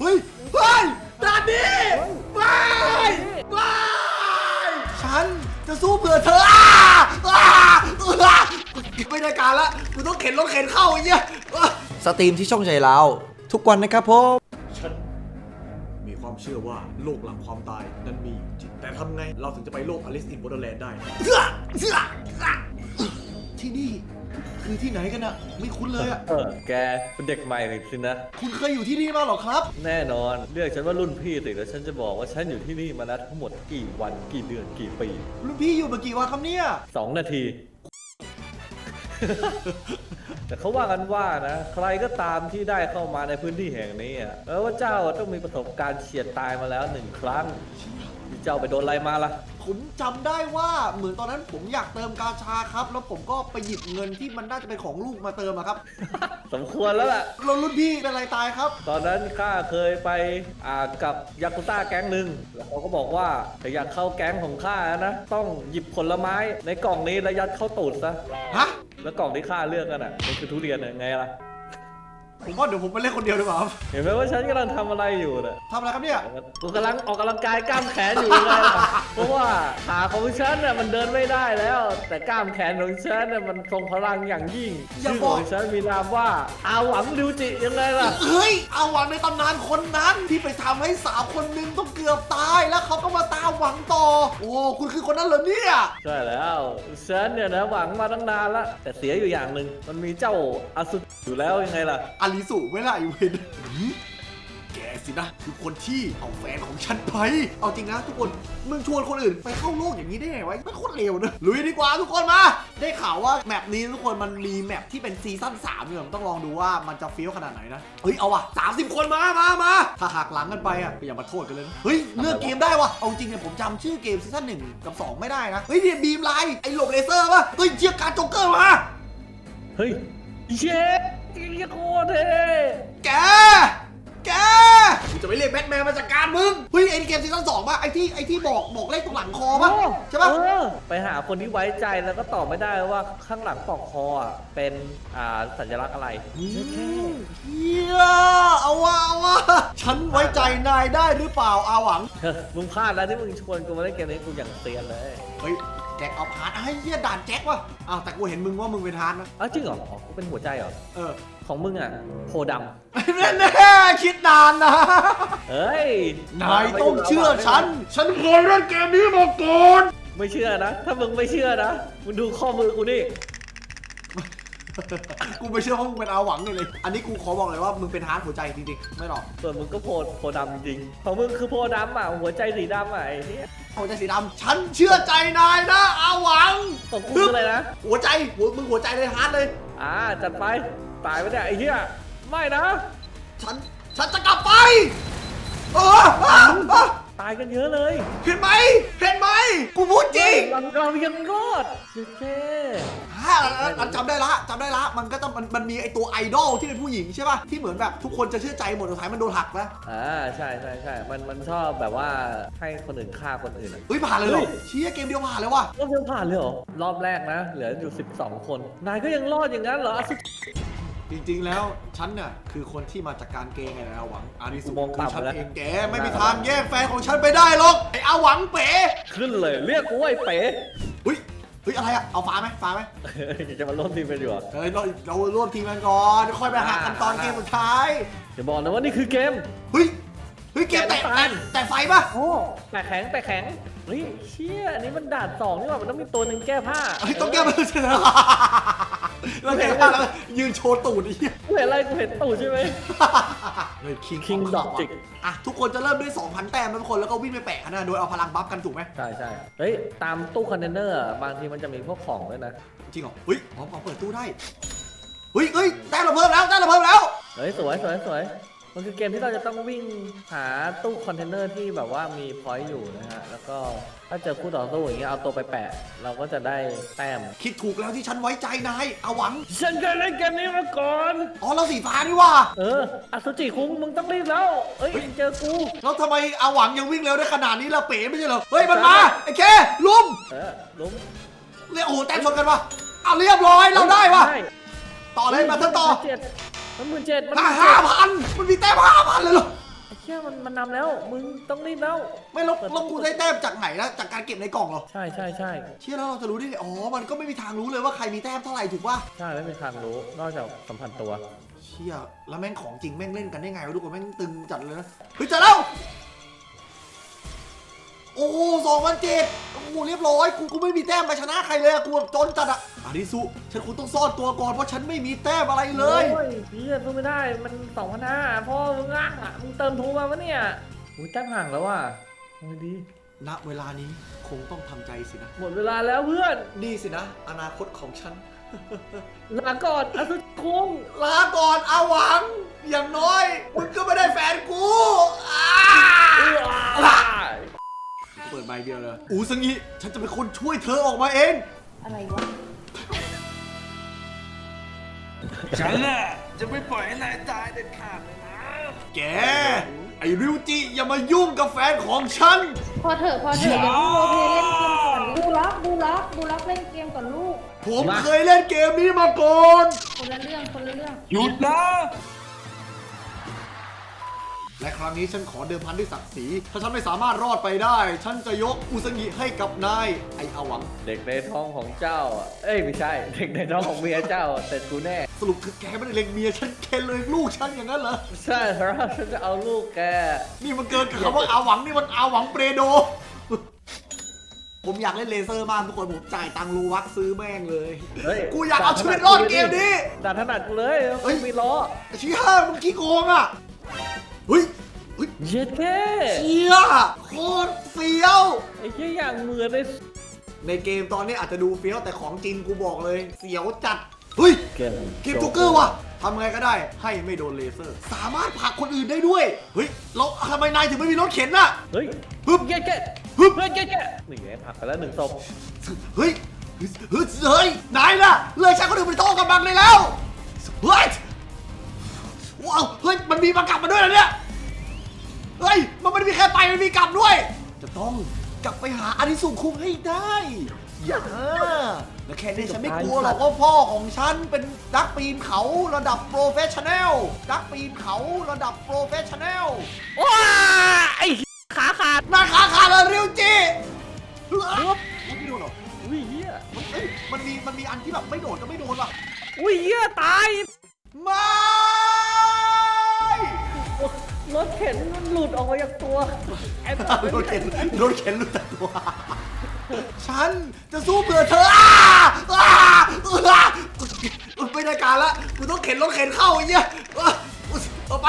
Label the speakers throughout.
Speaker 1: เฮ้ย เฮ้ยดานนี้ไม่ไม่ฉันจะสู้เผื่อเธออ้าอ้าอ้าไม่ได้การละกูต้องเข็นรถเข็นเข้าไอ้เงี้ยสตรีมที่ช่องใจเราทุกวันนะครับผมฉันมีความเชื่อว่าโลกหลังความตายนั้นมีอยู่จริง แต่ทำไงเราถึงจะไปโลกอลิสอิน o บ e r แลนด์ได้เสื้อเสื้อที่นี่ คือที่ไหนกันอะไม่คุ้นเลยอะ
Speaker 2: เออแกเป็นเด็กใหม่สินะ
Speaker 1: คุณเคยอยู่ที่นี่มาหรอครับ
Speaker 2: แน่นอนเรียกฉันว่ารุ่นพี่สิแล้วฉันจะบอกว่าฉันอยู่ที่นี่มาแล้วทั้งหมดกี่วันกี่เดือนกี่ปี
Speaker 1: รุ่นพี่อยู่มากี่วันครับเนี่ย
Speaker 2: สองนาที แต่เขาว่ากันว่านะ ใครก็ตามที่ได้เข้ามาในพื้นที่แห่งนี้อะแปลว่าเจ้าต้องมีประสบการณ์เฉียดตายมาแล้วหนึ่งครั้งที่ เจ้าไปโดนอะไรมาล่ะ
Speaker 1: ผมจำได้ว่าเหมือนตอนนั้นผมอยากเติมกาชาครับ แล้วผมก็ไปหยิบเงินที่มันน่าจะเป็นของลูกมาเติมอะครับ
Speaker 2: สมควรแล้วล่ะ
Speaker 1: แล้วรุ่นพี่เป็นอะไรตายครับ
Speaker 2: ตอนนั้นข้าเคยไปอ่ากับยากุซ่าแก๊งหนึ่งแล้วเขาก็บอกว่าถ้าอยากเข้าแก๊งของข้านะ ต้องหยิบผลไม้ในกล่องนี้แล้วยัดเข้าตูดซะ
Speaker 1: ฮะ
Speaker 2: แล้วกล่องที่ข้าเลือกกันอะมันคือทุเรียนน่ะไงล่ะ
Speaker 1: ผมว่าเดี๋ยวผมไปเล่นคนเดียวดีกว่าครับ
Speaker 2: เห็นไหมว่าฉันกำลังทำอะไรอยู่น่ะ
Speaker 1: ทำอะไรครับเนี่ย
Speaker 2: กูกำลังออกกำลังกายกล้ามแขนอยู่ไงล่ะเพราะว่าขาของฉันน่ะมันเดินไม่ได้แล้ว แต่กล้ามแขนของฉันน่ะมันทรงพลังอย่างยิ่ง
Speaker 1: อย่า
Speaker 2: ชื่อ
Speaker 1: บอก
Speaker 2: ของฉันมีนามว่าอาหวังริวจิยังไงล่ะ
Speaker 1: เฮ้ยเอาหวังในตำนานคนนั้นที่ไปทำให้สาวคนหนึงต้องเกือบตายแล้วเขาก็มาตามหวังต่อ โอ้คุณคือคนนั้นเหรอเนี่ย
Speaker 2: ใช่แล้วฉันเนี่ยนะหวังมาตั้งนานละแต่เสียอยู่อย่างหนึ่งมันมีเจ้าอาสุอยู่แล้วยังไงล่ะ
Speaker 1: อาริสุไม่ล่ะไอเวนหืมแกสินะคือคนที่เอาแฟนของฉันไป เอาจริงนะทุกคนมึงชวนคนอื่นไปเข้าโลกอย่างนี้ได้ไงวะไม่โคตรเร็วนะลุยดีกว่าทุกคนมา ได้ข่าวว่าแมปนี้ทุกคนมันมีแมปที่เป็นซีซั่น3เนี่ยผมต้องลองดูว่ามันจะฟี้ยวขนาดไหนนะเฮ้ยเอาว่ะ30 คนมามามาถ้าหักหลังกันไปอะก็อย่ามาโทษกันเลยนะเฮ้ยเลือกเกมได้ว่ะเอาจริงเนี่ยผมจำชื่อเกมซีซั่นหนึ่งกับสองไม่ได้นะเฮ้ยเนี่ยบีมไลน์ไอ้หลบเลเซอร์ป่ะเฮ้ยเชียร์การดโจ็อกเกอร์มา
Speaker 2: เฮ้ยเชฟยี่โคตรเท่
Speaker 1: แก แก กูจะไปเรียกแบทแมนมาจัดการมึง เฮ้ยไอ้เกมซีซั่นสองป่ะไอ้ที่ไอ้ที่บอกบอกเลขตรงหลังคอป่ะใช่ป่ะ
Speaker 2: เออไปหาคนที่ไว้ใจแล้วก็ตอบไม่ได้ว่าข้างหลังปลอกคออะเป็นอ่าสัญลักษณ์อะไร
Speaker 1: เฮียเอาวะเอาวะฉันไว้ใจนายได้หรือเปล่าอาหวัง
Speaker 2: เฮ้ยมึงพลาดแล้วที่มึงชวนกูมาเล่นเกมนี้กูอย่างเซียนเลย
Speaker 1: เฮ้ย แจ็คเอาพาร์ทไอ้เฮียด่านแจ็คว่ะอ้าวแต่กูเห็นมึงว่ามึงเป็นฮาร์ดนะ
Speaker 2: อ้าวจริงเหรออ๋อกูเป็นหัวใจเหรอ
Speaker 1: เออ
Speaker 2: ของมึงอะโพด
Speaker 1: แน่ๆคิดนานนะำ
Speaker 2: เฮ้ย
Speaker 1: นายต้องเชื่อฉัน ฉันเคยเล่นเกมนี้มาก่อน
Speaker 2: ไม่เชื่อนะ ถ้ามึงไม่เชื่อนะ มึงดูข้อมือกูนี่
Speaker 1: กูไม่เชื่อว่ามึงเป็นอาหวังเลยเลย อันนี้กูขอบอกเลยว่ามึงเป็นฮาร์ดหัวใจจริงๆ ไม่หรอก
Speaker 2: ส่วนมึงก็โพโพดำจริงของมึงคือโพดำอะหัวใจสีดำอะไอ้เนี่ย
Speaker 1: หัวใจสีดำฉันเชื่อใจนายนะอาหวัง
Speaker 2: ของกูคืออะไรนะ
Speaker 1: หัวใจหัวมึงหัวใจเลยฮาร์ดเลย
Speaker 2: อ่าจัดไปตายไปเนี่ยไอ้เหี้ยไม่นะ
Speaker 1: ฉันฉันจะกลับไป เออเออเออ
Speaker 2: ตายกันเยอะเลย
Speaker 1: เห็นไหมเห็นไหมกูพูดจริง
Speaker 2: เราเรายังรอดสุดเท่
Speaker 1: ฮ่าอันจำได้ละจำได้ละ มันก็จะมันมันมีไอตัวไอดอลที่เป็นผู้หญิงใช่ป่ะ ที่เหมือนแบบทุกคนจะเชื่อใจหมดสุดท้ายมันโดนหักนะ
Speaker 2: อ่าใช่ใช่ใช่มันมันชอบแบบว่าให้คนอื่นฆ่าคนอื่นอะ
Speaker 1: เฮ้ยผ่านเลยเหรอ
Speaker 2: เฮ้ย
Speaker 1: เชี่ยเกมเดียวผ่านเลยว่ะ
Speaker 2: รอบเดียวผ่านเลยเหรอรอบแรกนะ เหลืออยู่ 12 คน นายก็ยังรอดอย่างนั้นเหรออะสุด
Speaker 1: จริงๆแล้วฉันเนี่ยคือคนที่มาจากการเกย์ไงนะอาหวังอาริสุ
Speaker 2: มอง
Speaker 1: คือ
Speaker 2: ต่ำ
Speaker 1: ฉัน
Speaker 2: แล้ว
Speaker 1: เองแกไม่มีทางแย่งแฟนของฉันไปได้หรอกไออาหวังเป๋
Speaker 2: ขึ้นเลย เรียกกูว่าไอ้เป๋
Speaker 1: เฮ้ยเฮ้ยอะไรอะเอาฟ้าไหมฟ้าไหม
Speaker 2: อยากจะมาร่วมทีมกันอยู่เหรอ
Speaker 1: เฮ้ยเราเราร่วมทีมกันก่อนเดี๋ยวค่อยไปหักกันตอนเกมสุดท้าย
Speaker 2: อย่าบอกนะว่านี่คือเกม
Speaker 1: เฮ้ยเฮ้ยเกมแตะ
Speaker 2: แกะน้ำตา
Speaker 1: แตะ
Speaker 2: ล
Speaker 1: แตะไฟปะ
Speaker 2: โอ้แต่แข็งแต่แข็งเฮ้ยเชี่ยอันนี้มันด่านสองนี่หว่ามันต้องมีตัวหนึ่งแก้ผ้า
Speaker 1: เฮ้ยต้องแก้มือชนะ แล้วแก้ผ้าแล้วยืนโชว์ตูดไอ้เหี้ย
Speaker 2: กูเห็นอะไรกูเห็นตูดใช่ไหม
Speaker 1: เฮ้ยคิง
Speaker 2: King Logic
Speaker 1: อะทุกคนจะเริ่มด้วย 2,000 แต้มนะทุกคนแล้วก็วิ่งไปแปะนะโดยเอาพลังบัฟกันถูกไหม
Speaker 2: ใช่ใช่เฮ้ย ตามตู้คอนเทนเนอร์อะบางทีมันจะมีพวกของด้วยนะ
Speaker 1: จริงเหรอเฮ้ยอ๋อพอเปิดตู้ได้เฮ้ยเฮ้ยแต้มเราเพิ่มแล้วแต้มเราเพิ่มแล้ว
Speaker 2: เฮ้ย สวยสวยสวย มันคือเกมที่เราจะต้องวิ่งหาตู้คอนเทนเนอร์ที่แบบว่ามีพอยต์อยู่นะฮะ แล้วก็ถ้าเจอคู่ต่อสู้อย่างเงี้ยเอาตัวไปแปะ เราก็จะได้แต้ม
Speaker 1: คิดถูกแล้วที่ฉันไว้ใจนายเอาหวัง
Speaker 2: ฉันเคยเล่นเกมนี้มาก่อน
Speaker 1: อ๋อเราสีฟ้านี่ว่า
Speaker 2: เอออสุจิคุงมึงต้องรีบแล้วเอ้ยเจอกู
Speaker 1: แล้วทำไมอาหวังยังวิ่งเร็วได้ขนาดนี้ล่ะเป๋ไม่ใช่เหรอ เฮ้ยมันมาไอ้เคลุม
Speaker 2: เออล้ม
Speaker 1: เรียกโอ้โหแต้มชนกันวะเอาเรียบร้อยเราได้วะต่อเลยมาเถอะต่อ
Speaker 2: เจ็ด มันหมื่นเจ็ดมันห
Speaker 1: ห้า
Speaker 2: มื่น
Speaker 1: ห้า
Speaker 2: เจ็ด
Speaker 1: พันมันมีแต้มห้าพันเลยเหรอ
Speaker 2: ไอ้ยมันมันนำแล้ว มึงต้องรีบแล้ว
Speaker 1: ไม่แล้วแล้วกูได้แต้มจากไหนนะจากการเก็บในกล่องเหรอ
Speaker 2: ใช่ใช่ใช่
Speaker 1: เชื่อแล้วเราจะรู้ได้ไงอ๋อ มันก็ไม่มีทางรู้เลยว่าใครมีแต้มเท่าไหร่ถูกป่ะ
Speaker 2: ใช่ไม่มีทางรู้ นอกจากสัมพันธ์ตัว
Speaker 1: เชี่ยแล้วแม่งของจริงแม่งเล่นกันได้ไงวะทุกคนแม่งตึงจัดเลยนะ เฮ้ยเจอแล้ว โอ้สองพันเจ็ดโอ้โหเรียบร้อย กูกูไม่มีแต้มไปชนะใครเลยอะกูแบบจนจัดอะอาริสุฉันคงต้องซ่อนตัวก่อนเพราะฉันไม่มีแต้มอะไรเลย
Speaker 2: โอ้ยเฮียสู้ไม่ได้ มันสองพันห้าพ่อมึงอะมึงเติมทูมาวะเนี่ยอุ้ยแต้มห่างแล้วว่ะโอ้ยดี
Speaker 1: ณ เวลานี้คงต้องทำใจสินะ
Speaker 2: หมดเวลาแล้วเพื่อน
Speaker 1: นี่สินะ อนาคตของฉัน
Speaker 2: ลาก่อนอสุคุง
Speaker 1: ลาก่อนอาหวัง อย่างน้อยมึงก็ไม่ได้แฟนกูอ้า เปิดใบเดียวเลยอูสังงี้ฉันจะเป็นคนช่วยเธอออกมาเอง
Speaker 3: อะไรวะ
Speaker 4: ฉันน่ะจะไม่ปล่อยให้นายตายเด็ดขาดเลยนะ
Speaker 1: แก ไอ้ริวจิอย่ามายุ่งกับแฟนของฉัน
Speaker 3: พอเถอะพอเถอะเดี๋ยวพี่โรเพเล่นเกมก่อนดูล็อกดูล็อกดูล็อกเล่นเกมก่อนลูก
Speaker 1: ผมเคยเล่นเกมนี้มาก่อน
Speaker 3: คนละเรื่องคนละเรื่อง
Speaker 4: หยุดนะ
Speaker 1: และครั้งนี้ฉันขอเดิมพันด้วยศักดิ์ศรีถ้าฉันไม่สามารถรอดไปได้ ฉันจะยกอูสังิให้กับนายไอ้อาหวัง
Speaker 2: เด็กในท้องของเจ้าอะเอ้ยไม่ใช่ เด็กในท้องของเมียเจ้าเสร็จกูแน่
Speaker 1: สรุปคือแกไม่ได้เล็งเมียฉันแกเลยลูกฉันอย่างนั้นเหรอ
Speaker 2: ใช่ครับฉันจะเอาลูกแก
Speaker 1: นี่มันเกินกับคำว่าอาหวังนี่มันอาหวังเปรโด ผมอยากเล่นเลเซอร์มากทุกคนผมจ่ายตังค์รูวักซื้อแม่งเลย
Speaker 2: เฮ้ย
Speaker 1: กูอยากเอาชีวิตรอดเกมนี้
Speaker 2: ด่าถนัดกูเลย
Speaker 1: เฮ้ย
Speaker 2: มีล้อ
Speaker 1: เชี่ยมึงขี้โกงอะ เฮ้ยเฮ้ย
Speaker 2: เย็ดแค่
Speaker 1: เชี่ยโคตรเฟี้ยว
Speaker 2: ไอ้เหี้ยอย่างเหมือนเลย
Speaker 1: ในเกมตอนนี้อาจจะดูเฟี้ยวแต่ของจริงกูบอกเลย เสียวจัด เฮ้ย
Speaker 2: เกม
Speaker 1: เกมจ็อกเกอร์ว่ะทำไงก็ได้ให้ไม่โดนเลเซอร์ สามารถผลักคนอื่นได้ด้วย เฮ้ยแล้วทำไมนายถึงไม่มีรถเข็นน่ะ
Speaker 2: เฮ้ย
Speaker 1: ฮึบ
Speaker 2: เย็ดแค่
Speaker 1: ฮึบ
Speaker 2: เฮ้ยเย็ดแค่หนึ่งไงผลักไปแล้วหนึ่งศพ
Speaker 1: เฮ้ยเฮ้ยเฮ้ยนายน่ะ เลยใช้คนอื่นไปโต้กำลังเลยแล้วเฮ้ย ว้าวเฮ้ยมันมีมากลับมาด้วยเหรอเนี่ยเฮ้ยมันไม่ได้มีแค่ไปมันมีกลับด้วย จะต้องกลับไปหาอาริสุคุงให้ได้อย่าและแค่นี้ฉันไม่กลัวหรอกว่าพ่อของฉันเป็นนักปีนเขาระดับโปรเฟชชั่นแนลนักปีนเขาระดับโปรเฟชชั่นแนล
Speaker 2: ว้าไอ้ขาขาด
Speaker 1: นาคาคาราเริวจิเฮ้ยไม่โดนหรอ
Speaker 2: อุ้ยเหี้ย
Speaker 1: มันเอ้ยมันมีมันมีอันที่แบบไม่โดนก็ไม่โดนว่ะ
Speaker 2: อุ้ยเหี้ยตาย
Speaker 1: ไม่
Speaker 2: รถเข็นมันหลุดออกมาจากตัวไอ้สัตว์
Speaker 1: รถเข็นรถเข็นรู้จักตัว ฉันจะสู้เพื่อเธออ้าอ้าอ้าไม่ได้การละกูต้องเข็นรถเข็นเข้าไอ้เงี้ยอะเอาไป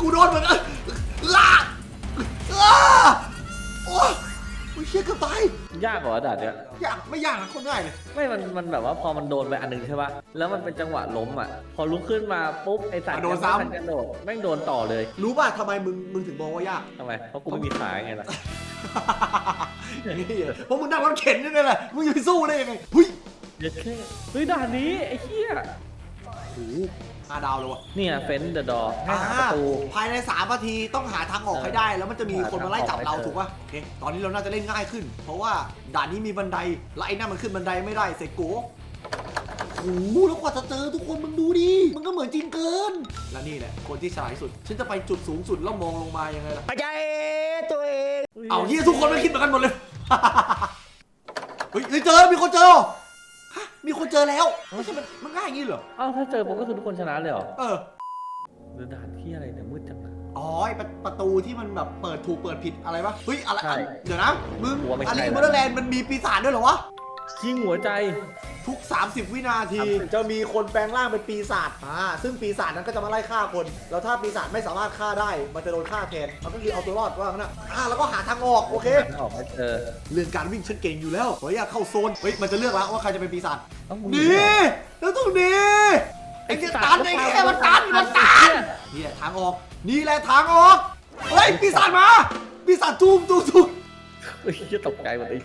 Speaker 1: กูโดนเหมือนกันอ้าอ้าโอ้ ชี่ยเกือบตาย
Speaker 2: ยากกว่าด่านเนี้ย
Speaker 1: ยากไม่ยากนะคนง่ายเลย
Speaker 2: ไม่มันมันแบบว่าพอมันโดนไปอันหนึงใช่ป่ะแล้วมันเป็นจังหวะล้มอะ พอลุกขึ้นมาปุ๊บไอ้สัตว์
Speaker 1: อะโดน
Speaker 2: ยังไม่ทั
Speaker 1: ซ้ำ
Speaker 2: กระโดดแม่งโดนต่อเลย
Speaker 1: รู้ป่ะทำไมมึงมึงถึงมองว่ายาก
Speaker 2: ทำไมเพราะกูไม่มีขาไงล่ะ
Speaker 1: นี่เพราะมึงนั่งรถเข็นนี่ไงแหละมึงจะไปสู้ได้ยังไงเฮ้ย
Speaker 2: เย็ดแค่เฮ้ยด่านนี้ไอ้เหี้ย
Speaker 1: โอ้โห ห้าดาวเลยวะ
Speaker 2: เนี่ยเฟนเดอะดอให้หา
Speaker 1: อ่า
Speaker 2: ประตู
Speaker 1: ภายใน3นาทีต้องหาทางออกให้ได้ แล้วมันจะมีคนมาไล่จับเรา
Speaker 2: หาทางออกให้เจอ
Speaker 1: ถูกป่ะโอเคตอนนี้เราน่าจะเล่นง่ายขึ้น เพราะว่าด่านนี้มีบันไดแล้วไอ้นั่นมันขึ้นบันไดไม่ได้เสกโกโอ้โหแล้วกว่าจะเจอทุกคนมึงดูดิมันก็เหมือนจริงเกิน และนี่แหละคนที่ฉลาดที่สุด ฉันจะไปจุดสูงสุดแล้วมองลงมายังไงล่ะ เอาเฮียทุกคนไม่คิดเหมือนกันหมดเลย เฮ้ยเฮ้ยเจอ มีคนเจอฮะ มีคนเจอแล้วไม่ใช่มันมันง่ายอย่างนี้เหรอ
Speaker 2: เอ้าถ้าเจอผมก็คือทุกคนชนะเลยเหรอ
Speaker 1: เออ
Speaker 2: หรือด่านที่อะไรเนี่ยมืดจังอะ
Speaker 1: อ๋อไอประประตูที่มันแบบเปิดถูกเปิดผิดอะไรวะเฮ้ยอะไร
Speaker 2: ใช่
Speaker 1: อันเดี๋ยวนะมึง
Speaker 2: หัวไม่ใช่
Speaker 1: อันนี้
Speaker 2: นะ
Speaker 1: มอร์แลนด์มันมีปีศาจด้วยเหรอวะ
Speaker 2: ยิงหัวใจ
Speaker 1: ทุก 30 วินาที จะมีคนแปลงร่างเป็นปีศาจอ่าซึ่งปีศาจนั้นก็จะมาไล่ฆ่าคน แล้วถ้าปีศาจไม่สามารถฆ่าได้ มันจะโดนฆ่าแทนมันก็คือเอาตัวรอดว่างั้นนะอ่าแล้วก็หาทางออกโอเค
Speaker 2: ออกมาเจอ
Speaker 1: เรื่องการวิ่งฉันเก่งอยู่แล้วขออยากเข้าโซน เฮ้ย มันจะเลือกแล้วว่าใครจะเป็นปีศาจ
Speaker 2: เอ้ามึง
Speaker 1: หนีแล้วต้องหนีไอ้เหี้ยตันไอ้แค่มันตันมันตันนี่แหละทางออก นี่แหละทางออก เฮ้ย ปีศาจมา ปีศาจจูมจูมจูม
Speaker 2: เฮ้ยจะตกใจหมดเลย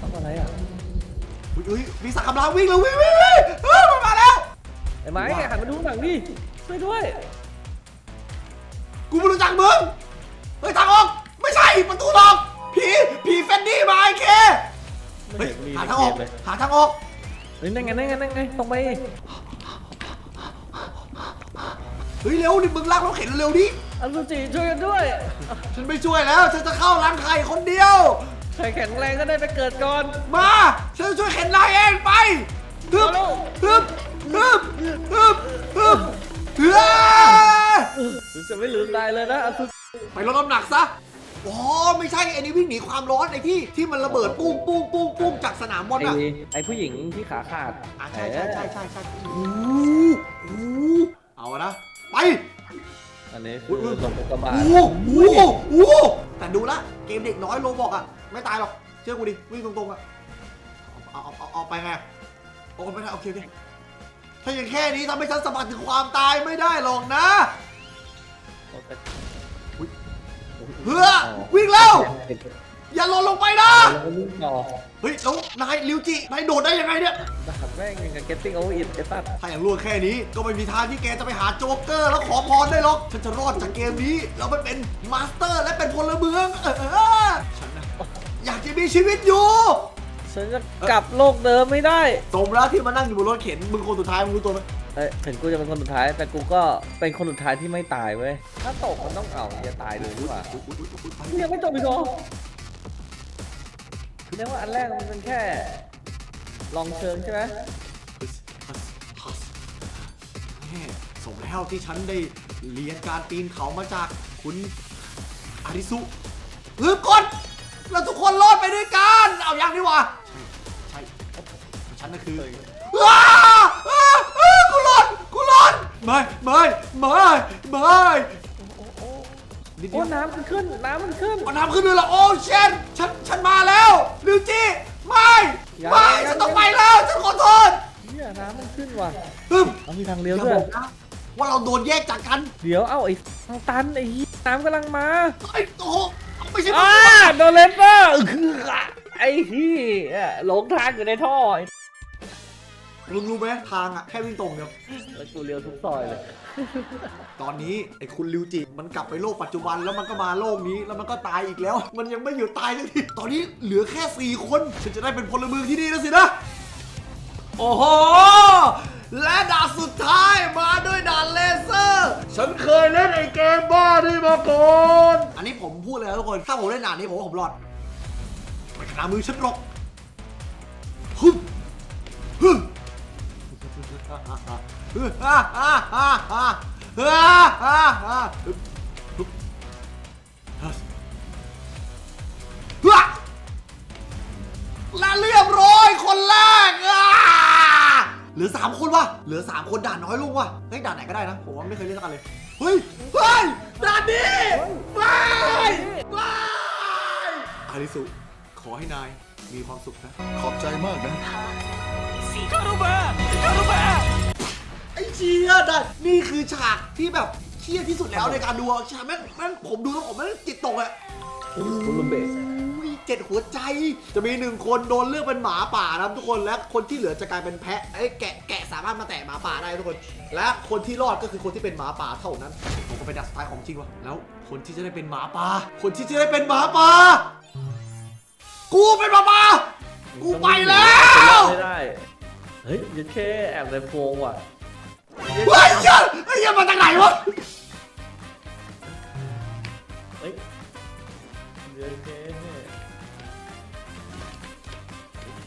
Speaker 2: ทำอะไรอะ
Speaker 1: อุ๊ยเฮ้ยปีศาจกำลังวิ่งแล้ววิ่งวิ่งวิ่งเฮ้ยมันมาแล้ว
Speaker 2: ไอ้ไม้หันมาดูข้างหลังดิช่วยด้วย
Speaker 1: กูไม่รู้จักมึงเฮ้ยทางออกไม่ใช่ประตูหลอกผีผีเฟนดี้มาไอ้เค
Speaker 2: ไม่
Speaker 1: เฮ้ย
Speaker 2: เห็นมี
Speaker 1: หา
Speaker 2: ใน
Speaker 1: ทาง
Speaker 2: เก
Speaker 1: ออก
Speaker 2: มเลย
Speaker 1: หาทางออก
Speaker 2: เฮ้ยนั่นไงนั่นไงนั่นไงตรงไป
Speaker 1: เฮ้ยเร็วดิมึงลากรถเข็นเร็วๆดิ
Speaker 2: อสุจิช่วยกันด้วย
Speaker 1: ฉันไม่ช่วยแล้ว ฉันจะเข้ารังไข่คนเดียว
Speaker 2: ใครแข็งแรงก็ได้ไปเกิดก่อน
Speaker 1: มาฉันจะช่วยเข็นนายเองไปฮึบ
Speaker 2: เอา
Speaker 1: ฮึบฮึบฮึบฮึบเฮ้ย
Speaker 2: ฉันจะไม่ลืมได้เลยนะอสุจิ
Speaker 1: ไปลดน้ำหนักซะอ๋อไม่ใช่ไอ้นี่วิ่งหนีความร้อนไอ้ที่ที่มันระเบิดปุ้งปุ้งปุ้งปุ้งจากสนามบอล
Speaker 2: ไอ้
Speaker 1: อะ
Speaker 2: ไอ้ผู้หญิงที่ขาขาด
Speaker 1: อะใช่ใช่ใช่ใช่ใช่โอ้โหโอ้โหเอาอะนะไป
Speaker 2: อันนี้คือลงกระบาด
Speaker 1: โอ้โหโอ้โหโอ้โหแต่ดูละ เกมเด็กน้อยโลบอกอะ ไม่ตายหรอก เชื่อกูดิ วิ่งตรงๆอะเอาเอาเอาเอาไปไงเอาไปได้โอเคโอเคถ้าอย่างแค่นี้ทำให้ฉันสัมผัสถึงความตายไม่ได้หรอกนะเฮ้อวิ่งแล้วอย่าหล่นลงไปนะ
Speaker 2: แล้วก็วิ่งต่อ
Speaker 1: เฮ้ยแล้วนายริวจินายโดดได้ยังไงเนี่ย
Speaker 2: ดาบแม่งยังกับ getting over it ไอ้สัตว์
Speaker 1: ถ้าอย่างรวดแค่นี้ก็ไม่มีทางที่แกจะไปหาโจ๊กเกอร์แล้วขอพรได้หรอก ฉันจะรอดจากเกมนี้ แล้วไปเป็นมาสเตอร์และเป็นพลเมือง เออ มีชีวิตอยู่
Speaker 2: ฉันจะกลับโลกเดิมไม่ได้
Speaker 1: สมแล้วที่มานั่งอยู่บนรถเข็น มึงคนสุดท้ายมึงรู้ตัวไหม
Speaker 2: เอ้ยถึงกูจะเป็นคนสุดท้าย แต่กูก็เป็นคนสุดท้ายที่ไม่ตายเว้ย ถ้าตกมันต้องเอาจะตายเลยดีกว่า
Speaker 1: อุ๊ยอุ๊ยอุ๊ยอุ๊ยไป
Speaker 2: กูยังไม่จบอีกเหรอคือเรียกว่าอันแรกมันเป็นแค่ ลองเชิงใช่ไหม
Speaker 1: แม่สมแล้วที่ฉันได้เรียนการปีนเขามาจากคุณอาริสุลืมกด เราทุกคนรอดไปด้วยกัน เอาอย่างนี้วะใช่ใช่ฉันน่ะคืออ้าอ้าอ้ากูรอดกูรอดไม่ไม่ไม่ไม่นิดเดี
Speaker 2: โอ้
Speaker 1: ยว
Speaker 2: น้ำมันขึ้น น้ำมันขึ้น
Speaker 1: เอาน้ำขึ้นด้วยเหรอโอ้เชนฉันฉันมาแล้วลิวจี้ไม่
Speaker 2: ยัง
Speaker 1: ไม่
Speaker 2: ยัง
Speaker 1: ฉันต้องไปแล้วฉันขอโทษ
Speaker 2: เนี่ยน้ำมันขึ้นว่ะ
Speaker 1: ฮึม
Speaker 2: เอามีทาง
Speaker 1: อ
Speaker 2: เลี้ยว
Speaker 1: ย่า
Speaker 2: ด้ว
Speaker 1: บ
Speaker 2: ย
Speaker 1: อกนะว่าเราโดนแยกจากกัน
Speaker 2: เดี๋ยวเอ้าไอ้ทางตันไอ้เหี้ยน้ำกำลังมา
Speaker 1: ไอ้โอ้โห ไม่ใช่
Speaker 2: อ่าโดนเลนเตอร์คือไอ้เหี้ยหลงทางอยู่ในท่อไอ้
Speaker 1: มึงรู้ไหมทางอะแค่วิ่งตรงเดียว
Speaker 2: แล้วกูเลี้ยวทุกซอยเลย
Speaker 1: ตอนนี้ไอ้คุณลิวจิมันกลับไปโลกปัจจุบันแล้วมันก็มาโลกนี้แล้วมันก็ตายอีกแล้ว มันยังไม่หยุดตายสักทีตอนนี้เหลือแค่สี่คนฉันจะได้เป็นพลเมืองที่ดีแล้วสินะ โอ้โห และด่านสุดท้ายมาด้วยด่านเลเซอร์ ฉันเคยเล่นไอ้เกมบ้านี่มาก่อน อันนี้ผมพูดเลยนะทุกคน ถ้าผมเล่นด่านนี้ผมว่าผมรอดไม่ขนามือฉันหรอกฮึ่มฮึ่มฮึ่มฮ่าฮ่าฮ่าฮ่าฮ่าฮ่าฮ่าฮึ่มฮึ่ เหลือสามคนด่านน้อยลุงวะเฮ้ยด่านไหนก็ได้นะ ผมว่าไม่เคยเล่นสักอันเลย เฮ้ย เฮ้ย ด่านนี้ไม่ไม่อาริสุ ขอให้นายมีความสุขนะ
Speaker 5: ขอบใจมากนะ
Speaker 1: ไอ้เชียด่านนี่คือฉากที่แบบเครียดที่สุดแล้วในการดูอะฉากแม่งแม่งผมดูแล้วผมแม่งจิตตกอะโอ้
Speaker 2: คุณลุงเบส
Speaker 1: ย เจ็ดหัวใจ จะมีหนึ่งคนโดนเลือกเป็นหมาป่านะครับทุกคนและคนที่เหลือจะกลายเป็นแพะไอ้ยแกะแกะสามารถมาแตะหมาป่าได้ทุกคน และคนที่รอดก็คือคนที่เป็นหมาป่าเท่านั้นผมก็เป็นดักสไตล์ของจริงวะแล้ว คนที่จะได้เป็นหมาป่าคนที่จะได้เป็นหมาป่ากูเป็นหมาป่ากูไปแล้ว
Speaker 2: ไม่ได้ เฮ้ยยันแค่แอบในโพรงว่ะ
Speaker 1: เฮ้ยเหี้ยไอ้เหี้ยมาจากไหนวะ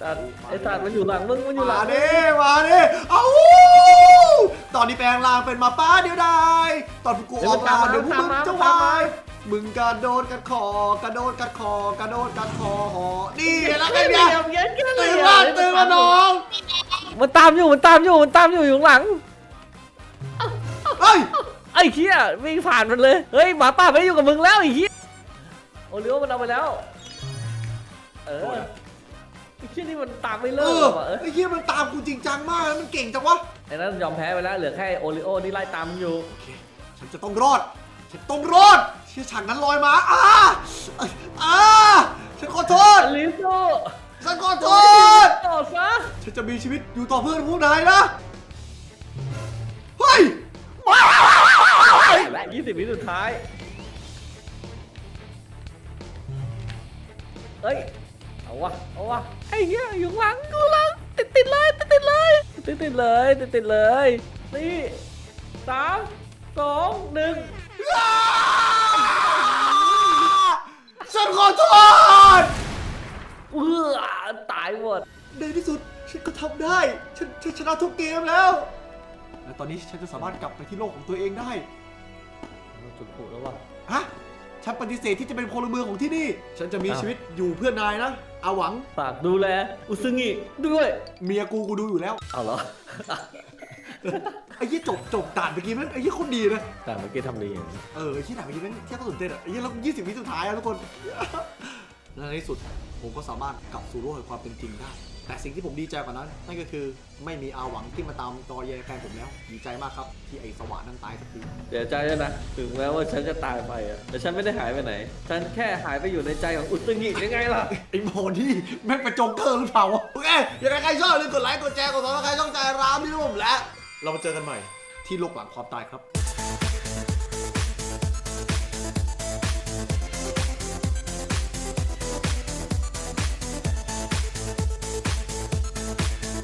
Speaker 2: ตัดไอ้ตัดมันอยู่หลังมึงมันอยู่หลั
Speaker 1: มาง
Speaker 2: มึง
Speaker 1: ดิมาดิเอ้าตอนนี้แปลงร่างเป็นหมาป่าเดียวดายตอนกูออกมาเดี๋ยวพวกมึงจะวายมึงกระโดดกัดคอกระโดดกัดคอกระโดดกัดคอหอนี่แล้วไงเนี่ย
Speaker 2: ยันแค่เลย
Speaker 1: ตื่นมาตื่นมาน้อง
Speaker 2: มันตามอยู่มันตามอยู่มันตามอยู่อยู่ข้างหลัง
Speaker 1: เฮ้ย
Speaker 2: ไอ้เหี้ยวิ่งผ่านมันเลย เฮ้ยหมาป่าไม่อยู่กับมึงแล้วไอ้เหี้ยโอริโอมันเอาไปแล้ว เออ ไอ้เหี้ยนี่มันตามไม่
Speaker 1: เอ
Speaker 2: เลิ
Speaker 1: อก
Speaker 2: ว่ะเออ
Speaker 1: ไอ้เหี้ยมันตามกูจริงจังมากมันเก่งจังวะ
Speaker 2: ไอ้นั้นยอมแพ้ไปแล้วเหลือแค่โอริโอที่ไล่ตามมึงอยู่
Speaker 1: โอเคฉันจะต้องรอด ฉันต้องรอดเชี่ยฉากนั้นลอยมาอ้าอ้าฉันขอโทษ
Speaker 2: อลิโซ
Speaker 1: ฉันขอโทษ
Speaker 2: ต่อซะ
Speaker 1: ฉันจะมีชีวิตอยู่ต่อเพื่อนผู้นายนะ เฮ้ย
Speaker 2: และ 20วิสุดท้ายเฮ้ย เอาวะเอาวะไอ้เหี้ยอยู่หลังกูหลังติดติดเลยติดติดเลยติดติดเลยติดติดเลยนี่สามสองหนึ่ง
Speaker 1: เอ้าฉันขอโทษ
Speaker 2: เออตายหมด
Speaker 1: ในที่สุดฉันก็ทำได้ ฉันฉันชนะทุกเกมแล้ว และตอนนี้ฉันจะสามารถกลับไปที่โลกของตัวเองได้
Speaker 2: จุดผูแล้วว่ะ
Speaker 1: ฮะฉันปฏิเสธที่จะเป็นพลเมืองของที่นี่ ฉันจะมี
Speaker 2: อ้าว
Speaker 1: ชีวิตอยู่เพื่อนายนะ อาหวัง
Speaker 2: ฝากดูแล อุซึงิด้วย
Speaker 1: เมียกูกูดูอยู่แล้ว
Speaker 2: เอาเหรอ
Speaker 1: ไอ้ยี่จบจบด่านเมื่อกี้มันไอ้ยี่คนดีนะ
Speaker 2: แต่เมื่อกี้ทำดีอย่างนี้
Speaker 1: เออไอ้ที่ด่านเมื่อกี้แม่งแค่ต้นตื่นเต้นอะไอ้ยี่แล้วยี่สิบวิสุดท้ายอะทุกคน และในที่สุดผมก็สามารถกลับสู่โลกแห่งความเป็นจริงได้ แต่สิ่งที่ผมดีใจกว่านั้น นั่นก็คือไม่มีอาหวังที่มาตามตอแยแฟนผมแล้ว ดีใจมากครับ ที่ไอ้สว่านนั่นตายสักที
Speaker 2: เดี๋ยวใจด้วยนะ ถึงแม้ว่าฉันจะตายไปอะแต่ฉันไม่ได้หายไปไหน ฉันแค่หายไปอยู่ในใจของอุซึงิยังไงล่ะ
Speaker 1: ไอ้โมนี่แม่งเป็นโจงเกอร์หรือเปล่าวะโอเคยังไงใครชอบอย่าลืมกดไลค์กดแชร์กดซับสไครต์ช่องใจรามนี่นะผมและเรามาเจอกันใหม่ที่โลกหลังความตายครับ